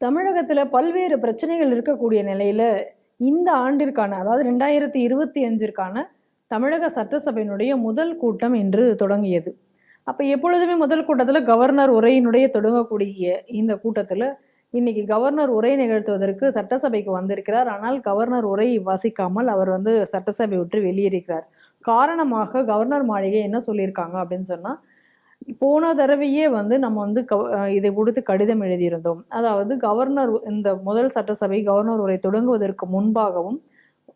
தமிழகத்தில் பல்வேறு பிரச்சனைகள் இருக்கக்கூடிய நிலையில் இந்த ஆண்டிற்கான அதாவது ரெண்டாயிரத்தி இருபத்தி அஞ்சிற்கான தமிழக சட்டசபையினுடைய முதல் கூட்டம் இன்று தொடங்கியது. அப்போ எப்பொழுதுமே முதல் கூட்டத்தில் கவர்னர் உரையினுடைய தொடங்கக்கூடிய இந்த கூட்டத்தில் இன்னைக்கு கவர்னர் உரை நிகழ்த்துவதற்கு சட்டசபைக்கு வந்திருக்கிறார். ஆனால் கவர்னர் உரை வாசிக்காமல் அவர் வந்து சட்டசபை விட்டு வெளியேறிக்கிறார். காரணமாக கவர்னர் மாளிகை என்ன சொல்லியிருக்காங்க அப்படின்னு சொன்னால் போன தடவையே வந்து நம்ம வந்து கவ- இதை கொடுத்து கடிதம் எழுதியிருந்தோம். அதாவது கவர்னர் இந்த முதல் சட்டசபை கவர்னர் உரை தொடங்குவதற்கு முன்பாகவும்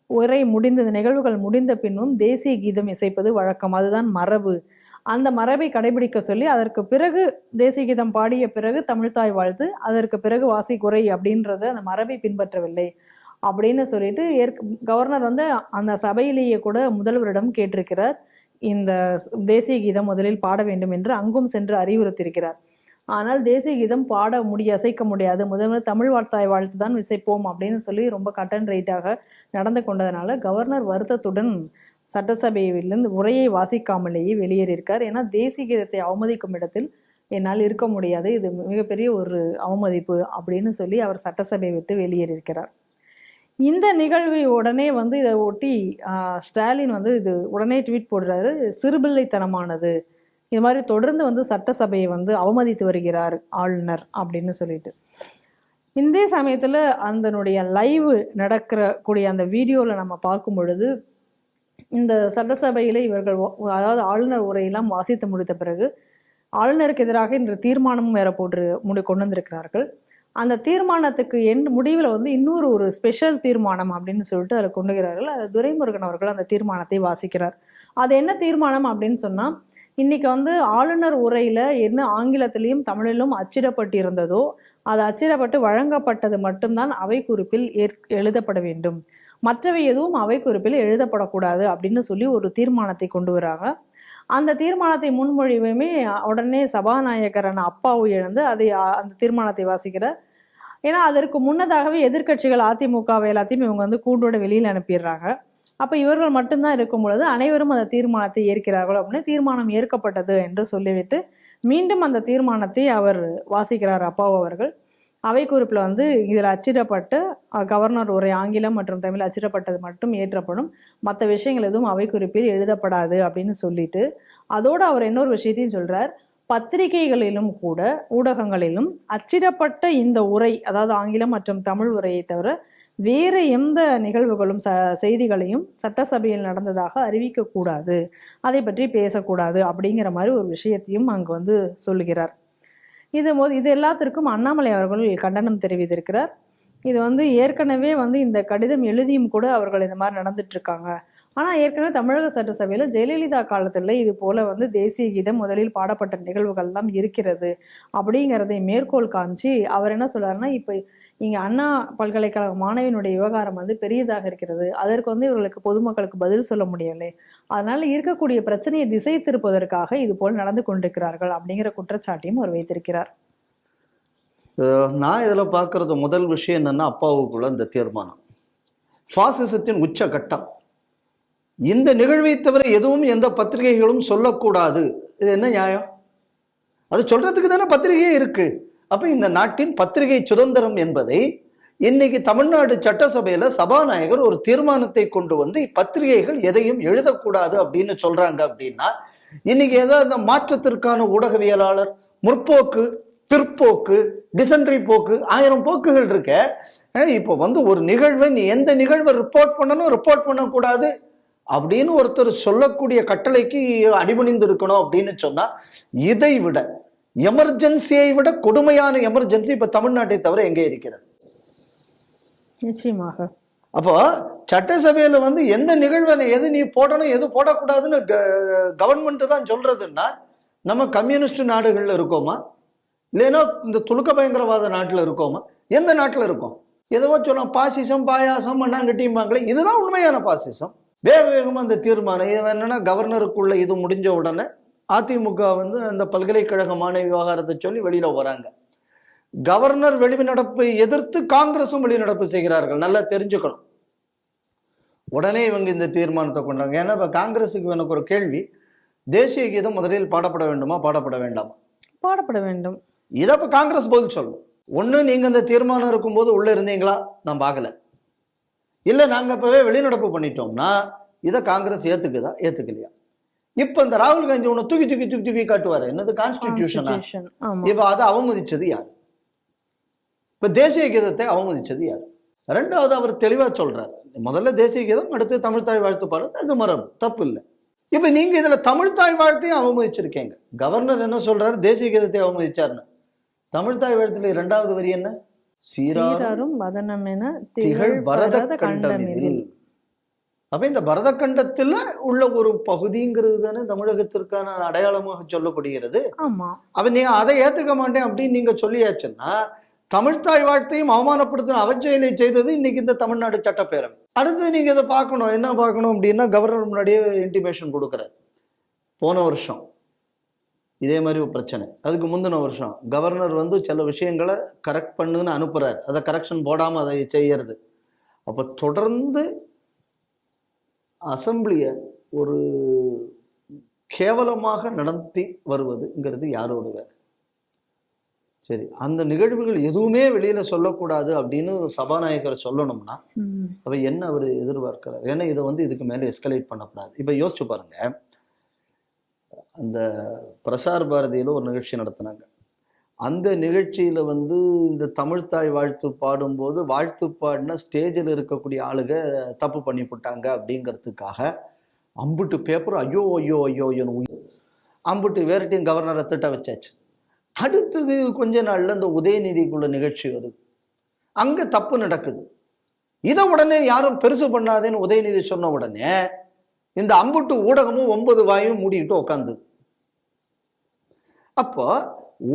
உரை முடிந்த நிகழ்வுகள் முடிந்த பின்னும் தேசிய கீதம் இசைப்பது வழக்கம். அதுதான் மரபு. அந்த மரபை கடைபிடிக்க சொல்லி அதற்கு பிறகு தேசிய கீதம் பாடிய பிறகு தமிழ்தாய் வாழ்த்து அதற்கு பிறகு வாசி குறை அப்படின்றத அந்த மரபை பின்பற்றவில்லை அப்படின்னு சொல்லிட்டு ஏற்க கவர்னர் வந்து அந்த சபையிலேயே கூட முதல்வரிடம் கேட்டிருக்கிறார். இந்த தேசிய கீதம் முதலில் பாட வேண்டும் என்று அங்கும் சென்று அறிவுறுத்தியிருக்கிறார். ஆனால் தேசிய கீதம் பாட முடிய அசைக்க முடியாது. முதல்வர் தமிழ் வார்த்தாய் வாழ்த்து தான் இசைப்போம் அப்படின்னு சொல்லி ரொம்ப கட்டன் ரைட்டாக நடந்து கொண்டதுனால கவர்னர் வருத்தத்துடன் சட்டசபையிலிருந்து உரையை வாசிக்காமலேயே வெளியேறியிருக்கார். ஏன்னா தேசிய கீதத்தை அவமதிக்கும் இடத்தில் என்னால் இருக்க முடியாது. இது மிகப்பெரிய ஒரு அவமதிப்பு அப்படின்னு சொல்லி அவர் சட்டசபையை விட்டு வெளியேறியிருக்கிறார். இந்த நிகழ்வை உடனே வந்து இதை ஒட்டி ஸ்டாலின் வந்து இது உடனே ட்வீட் போடுறாரு சிறுபிள்ளைத்தனமானது. இது மாதிரி தொடர்ந்து வந்து சட்டசபையை வந்து அவமதித்து வருகிறார் ஆளுநர் அப்படின்னு சொல்லிட்டு. இந்த சமயத்தில் அதனுடைய லைவ் நடக்கிற கூடிய அந்த வீடியோவில் நம்ம பார்க்கும் பொழுது இந்த சட்டசபையில் இவர்கள் அதாவது ஆளுநர் உரையெல்லாம் வாசித்து முடித்த பிறகு ஆளுநருக்கு எதிராக இன்று தீர்மானமும் வேற போட்டு முடி கொண்டு வந்திருக்கிறார்கள். அந்த தீர்மானத்துக்கு என் முடிவில் வந்து இன்னொரு ஒரு ஸ்பெஷல் தீர்மானம் அப்படின்னு சொல்லிட்டு அதில் கொண்டுகிறார்கள். அது துரைமுருகன் அவர்கள் அந்த தீர்மானத்தை வாசிக்கிறார். அது என்ன தீர்மானம் அப்படின்னு சொன்னால் இன்னைக்கு வந்து ஆளுநர் உரையில என்ன ஆங்கிலத்திலையும் தமிழிலும் அச்சிடப்பட்டிருந்ததோ அது அச்சிடப்பட்டு வழங்கப்பட்டது மட்டும்தான் அவை குறிப்பில் ஏற்- எழுதப்பட வேண்டும். மற்றவை எதுவும் அவை குறிப்பில் எழுதப்படக்கூடாது அப்படின்னு சொல்லி ஒரு தீர்மானத்தை கொண்டு வராங்க. அந்த தீர்மானத்தை முன்மொழிவுமே உடனே சபாநாயகரான அப்பாவு எழுந்து அதை அந்த தீர்மானத்தை வாசிக்கிறார். ஏன்னா அதற்கு முன்னதாகவே எதிர்க்கட்சிகள் அதிமுகவை எல்லாத்தையும் இவங்க வந்து கூண்டோட வெளியில் அனுப்பிடுறாங்க. அப்போ இவர்கள் மட்டும்தான் இருக்கும் பொழுது அனைவரும் அந்த தீர்மானத்தை ஏற்கிறார்கள் அப்படின்னு தீர்மானம் ஏற்கப்பட்டது என்று சொல்லிவிட்டு மீண்டும் அந்த தீர்மானத்தை அவர் வாசிக்கிறார் அப்பாவு அவர்கள். அவை குறிப்பில் வந்து இதில் அச்சிடப்பட்டு கவர்னர் உரை ஆங்கிலம் மற்றும் தமிழ் அச்சிடப்பட்டது மட்டும் ஏற்றப்படும். மற்ற விஷயங்கள் எதுவும் அவை குறிப்பில் எழுதப்படாது அப்படின்னு சொல்லிட்டு அதோடு அவர் இன்னொரு விஷயத்தையும் சொல்கிறார் பத்திரிகைகளிலும் கூட ஊடகங்களிலும் அச்சிடப்பட்ட இந்த உரை அதாவது ஆங்கிலம் மற்றும் தமிழ் உரையை தவிர வேறு எந்த நிகழ்வுகளும் ச செய்திகளையும் சட்டசபையில் நடந்ததாக அறிவிக்கக்கூடாது. அதை பற்றி பேசக்கூடாது அப்படிங்கிற மாதிரி ஒரு விஷயத்தையும் அங்கு வந்து சொல்லுகிறார். இது மோ- இது எல்லாத்திற்கும் அண்ணாமலை அவர்கள் கண்டனம் தெரிவித்திருக்கிறார். இது வந்து ஏற்கனவே வந்து இந்த கடிதம் எழுதியும் கூட அவர்கள் இந்த மாதிரி நடந்துட்டு இருக்காங்க. ஆனால் ஏற்கனவே தமிழக சட்டசபையில் ஜெயலலிதா காலத்தில் இது போல வந்து தேசிய கீதம் முதலில் பாடப்பட்ட நிகழ்வுகள் எல்லாம் இருக்கிறது அப்படிங்கிறதை மேற்கோள் காமிச்சு அவர் என்ன சொல்றாருன்னா இப்போ இங்கே அண்ணா பல்கலைக்கழக மாணவியினுடைய விவகாரம் வந்து பெரியதாக இருக்கிறது. அதற்கு வந்து இவர்களுக்கு பொதுமக்களுக்கு பதில் சொல்ல முடியலை அதனால இருக்கக்கூடிய பிரச்சனையை திசை திருப்பதற்காக இது போல் நடந்து கொண்டிருக்கிறார்கள் அப்படிங்கிற குற்றச்சாட்டையும் அவர் வைத்திருக்கிறார். நான் இதில் பார்க்கறது முதல் விஷயம் என்னன்னா அப்பாவுக்குள்ள இந்த தீர்மானம். பாசிசத்தின் உச்ச கட்டம் இந்த நிகழ்வை தவிர எதுவும் எந்த பத்திரிகைகளும் சொல்லக்கூடாது. இது என்ன நியாயம்? அது சொல்றதுக்கு தானே பத்திரிகையே இருக்கு. அப்ப இந்த நாட்டின் பத்திரிகை சுதந்திரம் என்பதை இன்னைக்கு தமிழ்நாடு சட்டசபையில சபாநாயகர் ஒரு தீர்மானத்தை கொண்டு வந்து பத்திரிகைகள் எதையும் எழுதக்கூடாது அப்படின்னு சொல்றாங்க அப்படின்னா இன்னைக்கு ஏதோ இந்த மாற்றத்திற்கான ஊடகவியலாளர் முற்போக்கு பிற்போக்கு டிசன்ட்ரி போக்கு ஆயிரம் போக்குகள் இருக்க. இப்போ வந்து ஒரு நிகழ்வை நீ எந்த நிகழ்வை ரிப்போர்ட் பண்ணணும் ரிப்போர்ட் பண்ணக்கூடாது? அப்படின்னு ஒருத்தர் சொல்லக்கூடிய கட்டளைக்கு அடிபணிந்து இருக்கணும் அப்படின்னு சொன்னா இதை விட எமர்ஜென்சியை விட கொடுமையான எமர்ஜென்சி இப்ப தமிழ்நாட்டை தவிர எங்கே இருக்கிறது? நிச்சயமாக. அப்போ சட்டசபையில வந்து எந்த நிகழ்வை எது நீ போடணும் எது போடக்கூடாதுன்னு கவர்மெண்ட் தான் சொல்றதுன்னா நம்ம கம்யூனிஸ்ட் நாடுகள்ல இருக்கோமா? இல்லைன்னா இந்த துலுக்க பயங்கரவாத நாட்டுல இருக்கோமா? எந்த நாட்டுல இருக்கோம்? ஏதோ சொல்லலாம் பாசிசம் பாயாசம் மண்ணாங்கட்டியும்பாங்களே இதுதான் உண்மையான பாசிசம். வேக வேகமா அந்த தீர்மானம். இது என்னன்னா கவர்னருக்குள்ள இது முடிஞ்ச உடனே அதிமுக வந்து அந்த பல்கலைக்கழக மாணவி விவகாரத்தை சொல்லி வெளியில வராங்க. கவர்னர் வெளிநடப்பை எதிர்த்து காங்கிரசும் வெளிநடப்பு செய்கிறார்கள். நல்லா தெரிஞ்சுக்கணும். உடனே இவங்க இந்த தீர்மானத்தை கொண்டாங்க. ஏன்னா இப்ப காங்கிரஸுக்கு எனக்கு ஒரு கேள்வி. தேசிய கீதம் முதலில் பாடப்பட வேண்டுமா? பாடப்பட வேண்டாமா? பாடப்பட வேண்டும். இதை இப்ப காங்கிரஸ் பதில் சொல்லணும் ஒண்ணு நீங்க அந்த தீர்மானம் இருக்கும்போது உள்ள இருந்தீங்களா? நான் பார்க்கல. இல்ல நாங்க இப்பவே வெளிநடப்பு பண்ணிட்டோம்னா இதை காங்கிரஸ் ஏத்துக்குதா? ஏத்துக்கலையா? இப்ப இந்த ராகுல் காந்தி ஒண்ணு தூக்கி தூக்கி தூக்கி தூக்கி காட்டுவாரு. என்னது கான்ஸ்டிடியூஷனா இப்ப அதை அவமதிச்சது யார்? இப்ப தேசிய கீதத்தை அவமதிச்சது யார்? ரெண்டாவது அவர் தெளிவா சொல்றாரு. முதல்ல தேசிய கீதம் அடுத்து தமிழ்தாய் வாழ்த்து பாடு அது மரபு தப்பு இல்லை. இப்ப நீங்க இதுல தமிழ்தாய் வாழ்த்தையும் அவமதிச்சிருக்கீங்க. கவர்னர் என்ன சொல்றாரு? தேசிய கீதத்தை அவமதிச்சாருன்னு. தமிழ்தாய் வாழ்த்துல இரண்டாவது வரி என்ன? சீராரும் வதனம் என திகழ் பரத கண்டமிதில் கண்டமிதில் அப்ப இந்த பரத கண்டத்துல உள்ள ஒரு பகுதிங்கிறது தானே தமிழகத்திற்கான அடையாளமாக சொல்லப்படுகிறது. அப்ப அதை ஏத்துக்க மாட்டேன் அப்படின்னு நீங்க சொல்லியாச்சுன்னா தமிழ்த்தாய் வாழ்த்தையும் அவமானப்படுத்தின அவச்செயலை செய்தது இன்னைக்கு இந்த தமிழ்நாடு சட்டப்பேரவை. அடுத்து நீங்க இதை பார்க்கணும். என்ன பார்க்கணும் அப்படின்னா கவர்னர் முன்னாடியே இன்டிமேஷன் கொடுக்குறாரு. போன வருஷம். இதே மாதிரி ஒரு பிரச்சனை. அதுக்கு முந்தின வருஷம் கவர்னர் வந்து சில விஷயங்களை கரெக்ட் பண்ணுன்னு அனுப்புறாரு. அதை கரெக்ஷன் போடாம அதை செய்யறது. அப்ப தொடர்ந்து அசம்பிளியை ஒரு கேவலமாக நடத்தி வருவதுங்கிறது யாரோட வேலை சரி அந்த நிகழ்வுகள் எதுவுமே வெளியில சொல்லக்கூடாது அப்படின்னு சபாநாயகர் சொல்லணும்னா. அவ என்ன அவர் எதிர்பார்க்கிறார்? ஏன்னா இதை வந்து இதுக்கு மேலே எஸ்கலேட் பண்ணக்கூடாது. இப்போ யோசிச்சு பாருங்க. அந்த பிரசார் பாரதியில் ஒரு நிகழ்ச்சி நடத்தினாங்க. அந்த நிகழ்ச்சியில் வந்து இந்த தமிழ்த்தாய் வாழ்த்து பாடும்போது வாழ்த்து பாடின ஸ்டேஜில் இருக்கக்கூடிய ஆளுக தப்பு பண்ணி போட்டாங்க அப்படிங்கிறதுக்காக அம்புட்டு பேப்பர் ஐயோ ஐயோ ஐயோ ஐயோன்னு அம்புட்டு வேறட்டையும் கவர்னரை திட்ட வச்சாச்சு. அடுத்தது கொஞ்ச நாளில் இந்த உதயநிதிக்குள்ள நிகழ்ச்சி வருது. அங்கே தப்பு நடக்குது. இதை உடனே யாரும் பெருசு பண்ணாதேன்னு உதயநிதி சொன்ன உடனே இந்த அம்புட்டு ஊடகமும் ஒன்பது வாயும் மூடிக்கிட்டு உட்காந்து அப்போ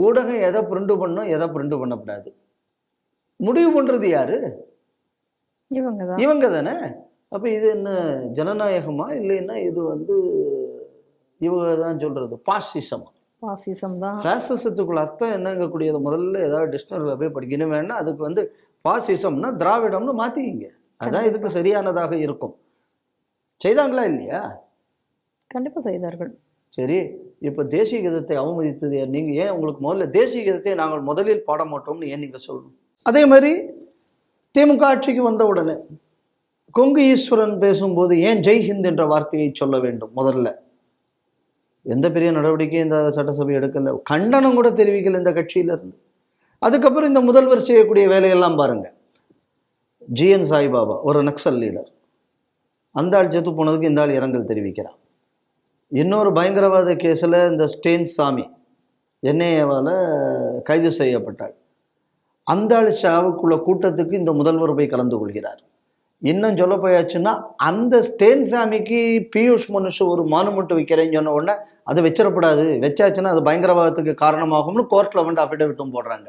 ஊடகம் எதை பிரிண்ட் பண்ணும் எதை பிரிண்ட் பண்ணக்கூடாது? முடிவு பண்றது யாரு? இவங்க தானே அப்ப இது என்ன ஜனநாயகமா? இல்லைன்னா இது வந்து இவங்க தான் சொல்றது பாசிசமா பாசிசம் தான் ஃபேசிசத்துக்குள்ள அர்த்தம் என்னங்கக்கூடியது? முதல்ல ஏதாவது டிக்ஷனரியில் போய் படிக்கணும் வேணா அதுக்கு வந்து பாசிசம்னா திராவிடம்னு மாத்திக்கிங்க. அதான் இதுக்கு சரியானதாக இருக்கும். செய்தாங்களா இல்லையா? கண்டிப்பா செய்தார்கள். சரி இப்ப தேசிய கீதத்தை அவமதித்தது யார்? நீங்க ஏன் உங்களுக்கு முதல்ல தேசிய கீதத்தை நாங்கள் முதலில் பாட மாட்டோம்னு ஏன் நீங்க சொல்லணும்? அதே மாதிரி திமுக ஆட்சிக்கு வந்த உடனே கொங்கு ஈஸ்வரன் பேசும்போது ஏன் ஜெய் ஹிந்த் என்ற வார்த்தையை சொல்ல வேண்டும் முதல்ல? எந்த பெரிய நடவடிக்கையும் இந்த சட்டசபை எடுக்கல. கண்டனம் கூட தெரிவிக்கல இந்த கட்சியில இருந்து. அதுக்கப்புறம் இந்த முதல்வர் செய்யக்கூடிய வேலையெல்லாம் பாருங்க. ஜிஎன் சாய்பாபா ஒரு நக்சல் லீடர். அந்த ஆள் செத்து போனதுக்கு இந்த ஆள் இரங்கல் தெரிவிக்கிறான். இன்னொரு பயங்கரவாத கேஸில் இந்த ஸ்டேன் சாமி என்ஐஏவால் கைது செய்யப்பட்டாள் அந்த ஆள் சாவுக்குள்ள கூட்டத்துக்கு இந்த முதல்வர் போய் கலந்து கொள்கிறார். இன்னும் சொல்ல போயாச்சுன்னா அந்த ஸ்டேன் சாமிக்கு பியூஷ் மனுஷ ஒரு மானுமெண்ட் வைக்கிறேன்னு சொன்ன உடனே அதை வச்சிடப்படாது. வச்சாச்சுன்னா அது பயங்கரவாதத்துக்கு காரணமாகும்னு கோர்ட்டில் வந்து அஃபிடவிட்டும் போடுறாங்க.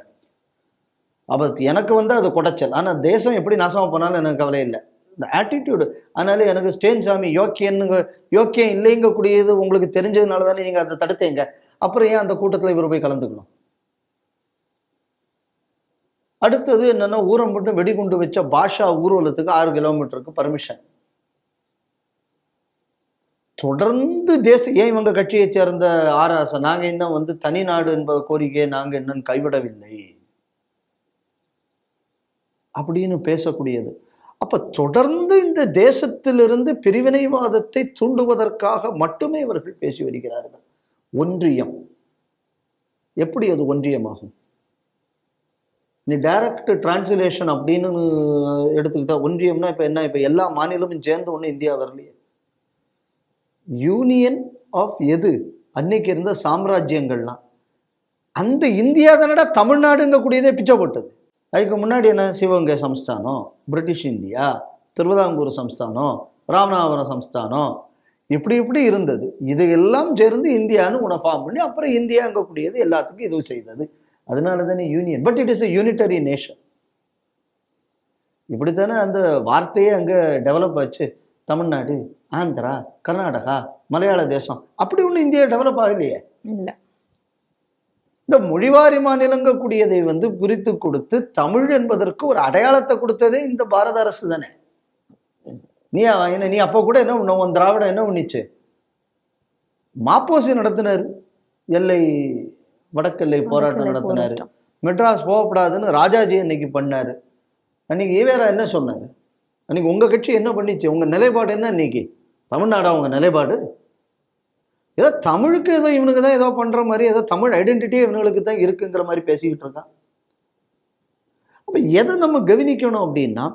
அப்போ எனக்கு வந்து அது குடைச்சல். ஆனால் தேசம் எப்படி நாசமாக போனாலும் எனக்கு கவலை இல்லை இந்த ஆட்டிடியூடு அதனால எனக்கு ஸ்டேன் சாமி யோக்கியன்னு யோக்கியம் இல்லைங்கக்கூடியது உங்களுக்கு தெரிஞ்சதுனால தானே நீங்கள் அதை தடுத்தீங்க. அப்புறம் ஏன் அந்த கூட்டத்தில் இவர் போய் கலந்துக்கணும்? அடுத்தது என்னென்னா ஊரம் மட்டும் வெடிகுண்டு வச்ச பாஷா ஊர்வலத்துக்கு ஆறு கிலோமீட்டருக்கு பர்மிஷன் தொடர்ந்து தேச ஏன் இவங்க கட்சியை சேர்ந்த ஆராச நாங்கள் இன்னும் வந்து தனி நாடு என்பது கோரிக்கையை நாங்கள் இன்னும் கைவிடவில்லை. அப்படின்னு பேசக்கூடியது. அப்போ தொடர்ந்து இந்த தேசத்திலிருந்து பிரிவினைவாதத்தை தூண்டுவதற்காக மட்டுமே இவர்கள் பேசி வருகிறார்கள். ஒன்றியம். எப்படி அது ஒன்றியமாகும்? நீ டைரக்ட் டிரான்ஸ்லேஷன் அப்படின்னு எடுத்துக்கிட்டா ஒன்றியம்னா இப்போ என்ன? இப்போ எல்லா மாநிலமும் சேர்ந்து ஒன்று இந்தியா வரலையே. யூனியன் ஆஃப் எது? அன்னைக்கு இருந்த சாம்ராஜ்யங்கள்லாம். அந்த இந்தியா தானடா தமிழ்நாடுங்கக்கூடியதே பிச்சைப்பட்டது அதுக்கு முன்னாடி என்ன சிவகங்கை சம்ஸ்தானம்? பிரிட்டிஷ் இந்தியா திருவிதாங்கூர் சம்ஸ்தானம் ராமநாதபுரம் சம்ஸ்தானம். இப்படி இப்படி இருந்தது. இது எல்லாம் சேர்ந்து இந்தியான்னு உன ஃபார்ம் பண்ணி அப்புறம் இந்தியாங்கக்கூடியது எல்லாத்துக்கும் இது செய்தது. அதனால தானே union but it is a unitary nation இப்படித்தானே அந்த வார்த்தையே அங்கே டெவலப் ஆச்சு. தமிழ்நாடு ஆந்திரா கர்நாடகா மலையாள தேசம். அப்படி ஒன்றும் இந்தியா டெவலப் ஆகலையே. இல்லை. இந்த மொழிவாரி மாநிலங்கக்கூடியதை வந்து பிரித்து கொடுத்து தமிழ் என்பதற்கு ஒரு அடையாளத்தை கொடுத்ததே இந்த பாரத அரசு தானே? நீ என்ன நீ அப்போ கூட என்ன பண்ண உன் திராவிடம் என்ன பண்ணிச்சு மாப்போசி நடத்தினார். எல்லை வடக்கெல்லை போராட்டம் நடத்தினார். மெட்ராஸ் போகக்கூடாதுன்னு ராஜாஜி அன்னைக்கு பண்ணாரு. அன்னைக்கு ஈவேரா என்ன சொன்னாரு? அன்னைக்கு உங்க கட்சி என்ன பண்ணிச்சு? உங்க நிலைப்பாடு என்ன இன்னைக்கு தமிழ்நாடா உங்க நிலைப்பாடு? ஏதோ தமிழுக்கு ஏதோ இவனுக்கு தான் ஏதோ பண்ற மாதிரி ஏதோ தமிழ் ஐடென்டிட்டியே இவனுங்களுக்கு தான் இருக்குங்கிற மாதிரி பேசிக்கிட்டு இருக்கான். அப்போ எதை நம்ம கவனிக்கணும் அப்படின்னா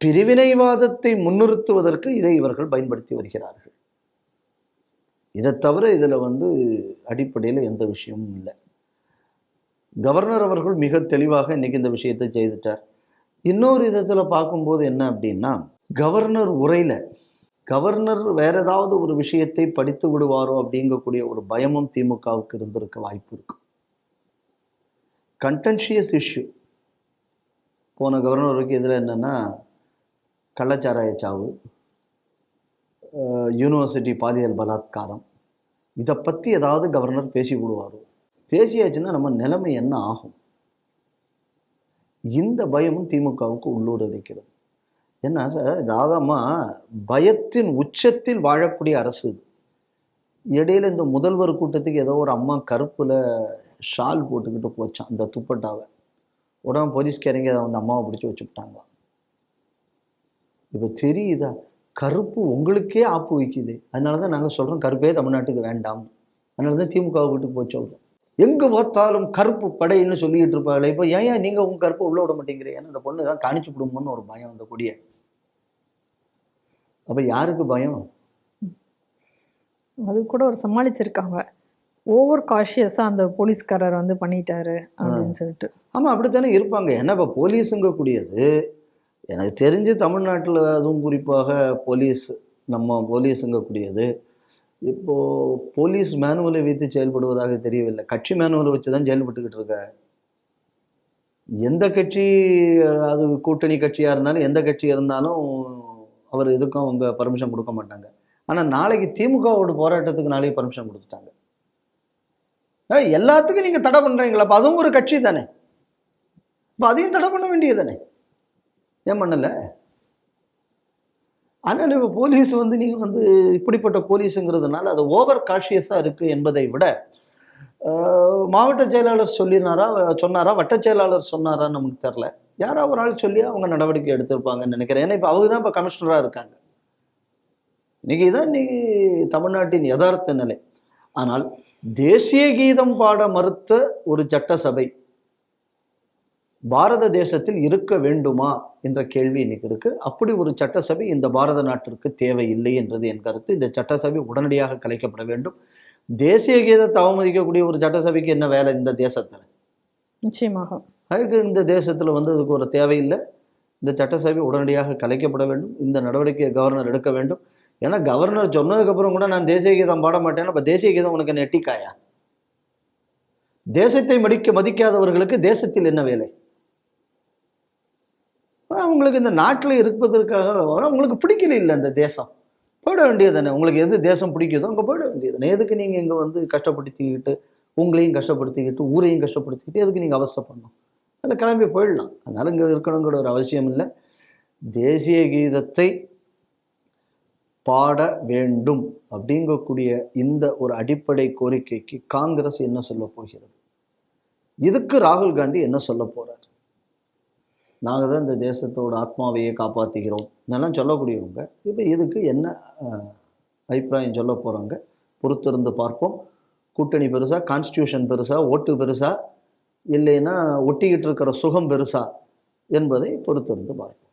பிரிவினைவாதத்தை முன்னிறுத்துவதற்கு இதை இவர்கள் பயன்படுத்தி வருகிறார்கள். இதை தவிர இதில் வந்து அடிப்படையில் எந்த விஷயமும் இல்லை. கவர்னர் அவர்கள் மிக தெளிவாக இன்னைக்கு இந்த விஷயத்தை செய்துட்டார். இன்னொரு விதத்தில் பார்க்கும்போது என்ன அப்படின்னா கவர்னர் உரையில கவர்னர் வேற ஏதாவது ஒரு விஷயத்தை படித்து விடுவாரோ அப்படிங்கக்கூடிய ஒரு பயமும் திமுகவுக்கு இருந்திருக்க வாய்ப்பு இருக்கு. கண்டென்ஷியஸ் இஷ்யூ போன கவர்னருக்கு இதில் என்னன்னா கள்ளச்சாராய சாவு யூனிவர்சிட்டி பாலியல் பலாத்காரம் இதை பற்றி ஏதாவது கவர்னர் பேசி விடுவாரோ? பேசியாச்சுன்னா நம்ம நிலைமை என்ன ஆகும்? இந்த பயமும் திமுகவுக்கு உள்ளூர் இருக்கிறது என்ன சார் தாதாமா பயத்தின் உச்சத்தில் வாழக்கூடிய அரசு இது. இடையில இந்த முதல்வர் கூட்டத்துக்கு ஏதோ ஒரு அம்மா கருப்புல ஷால் போட்டுக்கிட்டு போச்சான் அந்த துப்பட்டாவை. உடனே போலீஸ்காரங்க அதை வந்து அம்மாவை பிடிச்சி வச்சுக்கிட்டாங்க. இப்போ தெரியுதா? கருப்பு உங்களுக்கே ஆப்பு வைக்குது. அதனால தான் நாங்கள் சொல்கிறோம் கருப்பே தமிழ்நாட்டுக்கு வேண்டாம். அதனால தான் திமுக வீட்டுக்கு போய் சொல்கிறோம் எங்கே பார்த்தாலும் கருப்பு படைன்னு சொல்லிக்கிட்டு இருப்பாங்களே இப்போ ஏன் ஏன் நீங்கள் உங்கள் கருப்பை உள்ள விட மாட்டேங்கிறீங்க? ஏன்னா அந்த பொண்ணு தான் காணிச்சு விடுமோன்னு ஒரு பயம் அந்த கொடியை. அப்போ யாருக்கு பயம்? அது கூட ஒரு சமாளிச்சிருக்காங்க. ஓவர் காஷியஸாக அந்த போலீஸ்காரர் வந்து பண்ணிட்டாரு அப்படின்னு சொல்லிட்டு. ஆமாம் அப்படித்தானே இருப்பாங்க. ஏன்னா இப்போ போலீஸுங்கக்கூடியது எனக்கு தெரிஞ்சு தமிழ்நாட்டில் அதுவும் குறிப்பாக போலீஸ் நம்ம போலீஸுங்கக்கூடியது இப்போ போலீஸ் மேனுவலை வைத்து செயல்படுவதாக தெரியவில்லை. கட்சி மேனுவலை வச்சு தான் செயல்பட்டுக்கிட்டு இருக்க. எந்த கட்சி அது கூட்டணி கட்சியாக இருந்தாலும் எந்த கட்சி இருந்தாலும் அவர் எதுக்கும் அவங்க பர்மிஷன் கொடுக்க மாட்டாங்க. ஆனால் நாளைக்கு திமுகவோட போராட்டத்துக்கு நாளைக்கு பர்மிஷன் கொடுத்துட்டாங்க. எல்லாத்துக்கும் நீங்கள் தடை பண்ணுறீங்களா அப்போ அதுவும் ஒரு கட்சி தானே? இப்போ அதையும் தடை பண்ண வேண்டியது தானே? ஏன் பண்ணல? ஆனால் இப்போ போலீஸ் வந்து நீங்கள் வந்து இப்படிப்பட்ட போலீஸுங்கிறதுனால அது ஓவர் காஷியஸாக இருக்குது என்பதை விட மாவட்ட செயலாளர் சொல்லினாரா சொன்னாரா வட்ட செயலாளர் சொன்னாரான்னு நமக்கு தெரில யாரோ ஒரு ஆள் சொல்லி அவங்க நடவடிக்கை எடுத்திருப்பாங்கன்னு நினைக்கிறேன். ஏன்னா இப்போ அவங்க தான் இப்போ கமிஷனராக இருக்காங்க. இன்னைக்கு தான் இன்னைக்கு தமிழ்நாட்டின் யதார்த்த நிலை. ஆனால் தேசிய கீதம் பாட மறுத்த ஒரு சட்டசபை பாரத தேசத்தில் இருக்க வேண்டுமா என்ற கேள்வி இன்னைக்கு இருக்கு. அப்படி ஒரு சட்டசபை இந்த பாரத நாட்டிற்கு தேவையில்லை என்றது என் கருத்து. இந்த சட்டசபை உடனடியாக கலைக்கப்பட வேண்டும். தேசிய கீதத்தை அவமதிக்கக்கூடிய ஒரு சட்டசபைக்கு என்ன வேலை இந்த தேசத்துல? நிச்சயமாக. அதுக்கு இந்த தேசத்துல வந்து அதுக்கு ஒரு தேவையில்லை. இந்த சட்டசபை உடனடியாக கலைக்கப்பட வேண்டும். இந்த நடவடிக்கையை கவர்னர் எடுக்க வேண்டும். ஏன்னா கவர்னர் சொன்னதுக்கப்புறம் கூட நான் தேசிய கீதம் பாட மாட்டேன்னா அப்போ தேசிய கீதம் உனக்கு என்ன எட்டிக்காயா? தேசத்தை மதிக்க மதிக்காதவர்களுக்கு தேசத்தில் என்ன வேலை? அவங்களுக்கு இந்த நாட்டில் இருப்பதற்காக உங்களுக்கு பிடிக்கல இல்லை இந்த தேசம். போயிட வேண்டியது தானே உங்களுக்கு எது தேசம் பிடிக்குதோ அங்கே போயிட வேண்டியது தானே எதுக்கு நீங்கள் இங்கே வந்து கஷ்டப்படுத்திக்கிட்டு உங்களையும் கஷ்டப்படுத்திக்கிட்டு ஊரையும் கஷ்டப்படுத்திக்கிட்டு எதுக்கு நீங்கள் அவசரப்படணும்? அதில் கிளம்பி போயிடலாம். அதனால் இங்கே இருக்கணுங்கிற ஒரு அவசியம் இல்லை. தேசிய கீதத்தை பாட வேண்டும் அப்படிங்கக்கூடிய இந்த ஒரு அடிப்படை கோரிக்கைக்கு காங்கிரஸ் என்ன சொல்ல போகிறது? இதுக்கு ராகுல் காந்தி என்ன சொல்ல போகிறார் நாங்கள் தான் இந்த தேசத்தோட ஆத்மாவையே காப்பாற்றிக்கிறோம் இதெல்லாம் சொல்லக்கூடியவங்க? இப்போ இதுக்கு என்ன அபிப்பிராயம் சொல்ல போகிறாங்க பொறுத்திருந்து பார்ப்போம். கூட்டணி பெருசாக கான்ஸ்டியூஷன் பெருசாக ஓட்டு பெருசாக இல்லைன்னா ஒட்டிக்கிட்டு இருக்கிற சுகம் பெருசா என்பதை பொறுத்திருந்து பார்ப்போம்.